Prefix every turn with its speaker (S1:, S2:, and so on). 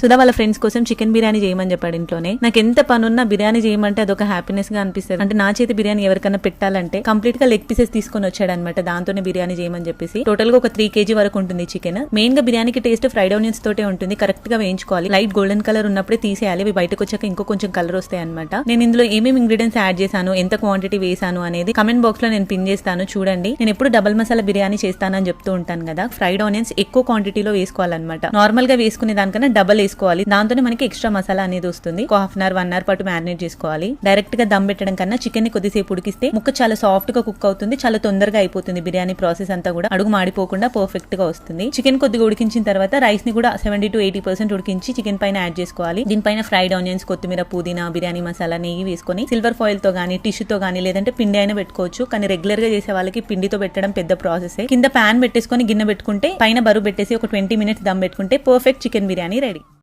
S1: సుధా వాళ్ళ ఫ్రెండ్స్ కోసం చికెన్ బిర్యానీ చేయమని చెప్పాడు ఇంట్లోనే. నాకు ఎంత పనున్నా బిర్యానీ చేయమంటే అదొక హ్యాపీనెస్గా అనిపిస్తుంది. అంటే నా చేతి బిర్యానీ ఎవరికైనా పెట్టాలంటే కంప్లీట్గా లెగ్ పీసెస్ తీసుకొని వచ్చాడు అనమాట దాంతోనే బిర్యానీ చేయమని చెప్పేసి. టోటల్గా ఒక త్రీ కేజీ వరకు ఉంటుంది చికెన్ మెయిన్గా బిర్యానీకి టేస్ట్ ఫ్రైడ్ ఆనియన్స్ తోటే ఉంటుంది. కరెక్ట్గా వేయించుకోవాలి. లైట్ గోల్డెన్ కలర్ ఉన్నప్పుడే తీసేయాలి. అవి బయటకు వచ్చాక ఇంకో కొంచెం కలర్ వస్తాయి అనమాట నేను ఇందులో ఏమేమి ఇంగ్రీడియంట్స్ యాడ్ చేశాను ఎంత క్వాంటిటీ వేసాను అనేది కమెంట్ బాక్స్లో నేను పిన్ చేస్తాను. చూడండి. నేను ఎప్పుడు డబల్ మసాలా బిర్యానీ చేస్తానని చెప్తూ ఉంటాను కదా. ఫ్రైడ్ ఆనియన్స్ ఎక్కువ క్వాంటిటీలో వేసుకోవాలన్నమాట. నార్మల్గా వేసుకునే దానికన్నా డబల్ చేసుకోవాలి దాంతోనే మనకి ఎక్స్ట్రా మసాలా అనేది వస్తుంది. ఒక half an hour one hour పాటు మ్యారినేట్ చేసుకోవాలి. డైరెక్ట్గా దమ్ పెట్టడం కన్నా చికెన్ని కొద్దిసేపు ఉడికిస్తే ముక్క చాలా సాఫ్ట్గా కుక్ అవుతుంది. చాలా తొందరగా అయిపోతుంది బిర్యానీ ప్రాసెస్ అంతా కూడా. అడుగు మాడిపోకుండా పర్ఫెక్ట్గా వస్తుంది. చికెన్ కొద్దిగా ఉడికించిన తర్వాత రైస్ని కూడా సెవెంటీ టు ఎయిటీ పర్సెంట్ ఉడికించి చికెన్ పైన యాడ్ చేసుకోవాలి. దీనిపైన ఫ్రైడ్ ఆనియన్స్ కొత్తిమీర పుదీనా బిర్యానీ మసాలా నెయ్యి వేసుకొని సిల్వర్ ఫాయిల్తో గానీ టిష్యూ తో గానీ లేదంటే పిండి అయినా పెట్టుకోవచ్చు. కానీ రెగ్యులర్గా చేసే వాళ్ళకి పిండితో పెట్టడం పెద్ద ప్రాసెస్ కింద ప్యాన్ పెట్టేసుకొని గిన్నె పెట్టుకుంటే పైన బరువు పెట్టేసి ఒక ట్వంటీ మినిట్స్ దమ్ పెట్టుకుంటే పర్ఫెక్ట్ చికెన్ బిర్యానీ రెడీ